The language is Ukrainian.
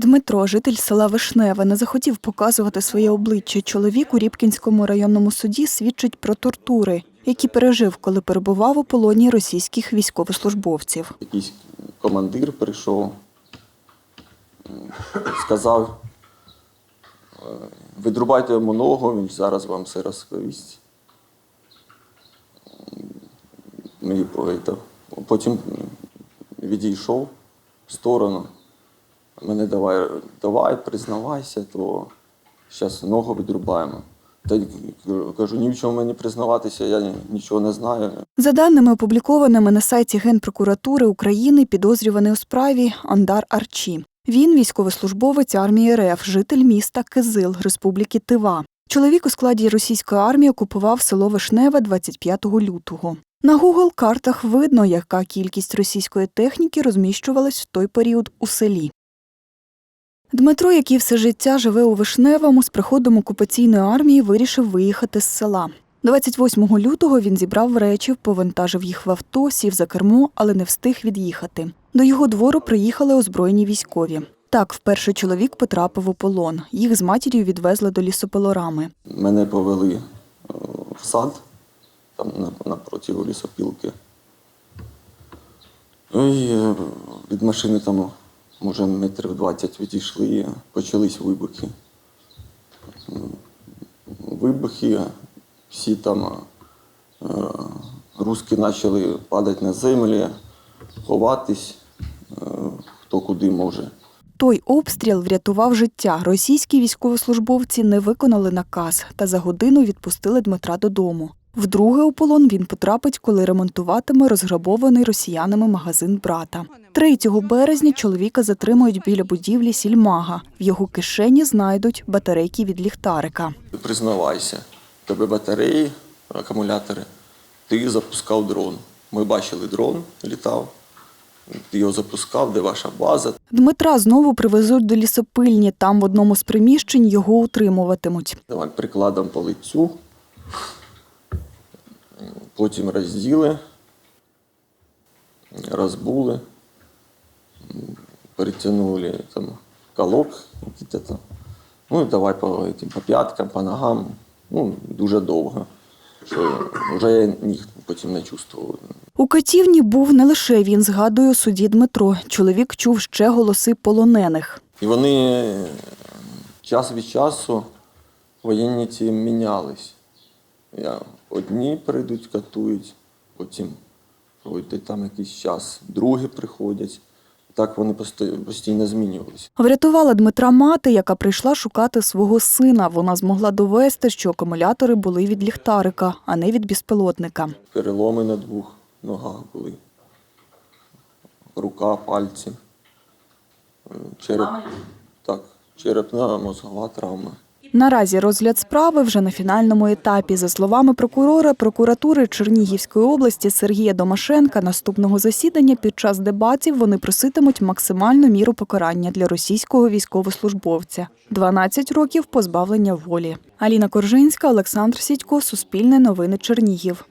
Дмитро, житель села Вишневе, не захотів показувати своє обличчя. Чоловік у Рібкінському районному суді свідчить про тортури, які пережив, коли перебував у полоні російських військовослужбовців. Якийсь командир прийшов, сказав, е, відрубайте йому ногу, він зараз вам все розповість. Потім відійшов в сторону. Мене давай, давай, признавайся, то зараз ногу відрубаємо. Та кажу, ні в чому мені признаватися, я нічого не знаю. За даними опублікованими на сайті Генпрокуратури України, підозрюваний у справі Андар Арчі. Він військовослужбовець армії РФ, житель міста Кизил Республіки Тива. Чоловік у складі російської армії окупував село Вишневе 25 лютого. На Google картах видно, яка кількість російської техніки розміщувалась в той період у селі. Дмитро, який все життя живе у Вишневому, з приходом окупаційної армії вирішив виїхати з села. 28 лютого він зібрав речі, повантажив їх в авто, сів за кермо, але не встиг від'їхати. До його двору приїхали озброєні військові. Так, вперше чоловік потрапив у полон. Їх з матір'ю відвезли до лісопилорами. Мене повели е, в сад, там на- напроти лісопілки. Ну і е, від машини там, може, метрів 20 відійшли, почались вибухи. Вибухи, всі там е, руски почали падати на землю, ховатись, е, хто куди може. Той обстріл врятував життя. Російські військовослужбовці не виконали наказ та за годину відпустили Дмитра додому. Вдруге у полон він потрапить, коли ремонтуватиме розграбований росіянами магазин брата. 3 березня чоловіка затримують біля будівлі сільмага. В його кишені знайдуть батарейки від ліхтарика. Признавайся, тебе батареї, акумулятори, ти запускав дрон. Ми бачили дрон, літав, його запускав, де ваша база. Дмитра знову привезуть до лісопильні. Там в одному з приміщень його утримуватимуть. Давай прикладом по лицю. Потім розділи, розбули, перетягнули там колок, там. Ну і давай по, этим, по п'яткам, по ногам. Ну, дуже довго. Що вже я ніг потім не чувствував. У катівні був не лише він, згадує у суді Дмитро. Чоловік чув ще голоси полонених. І вони е, час від часу воєнні ці мінялись. Я, одні прийдуть, катують, потім пройде там якийсь час, другі приходять. Так вони постійно змінювалися. Врятувала Дмитра мати, яка прийшла шукати свого сина. Вона змогла довести, що акумулятори були від ліхтарика, а не від безпілотника. Переломи на двох ногах були. Рука, пальці. Череп. Так, черепна мозгова травма. Наразі розгляд справи вже на фінальному етапі. За словами прокурора прокуратури Чернігівської області Сергія Домашенка, наступного засідання під час дебатів вони проситимуть максимальну міру покарання для російського військовослужбовця 12 років позбавлення волі. Аліна Коржинська, Олександр Сідько, Суспільне новини Чернігів.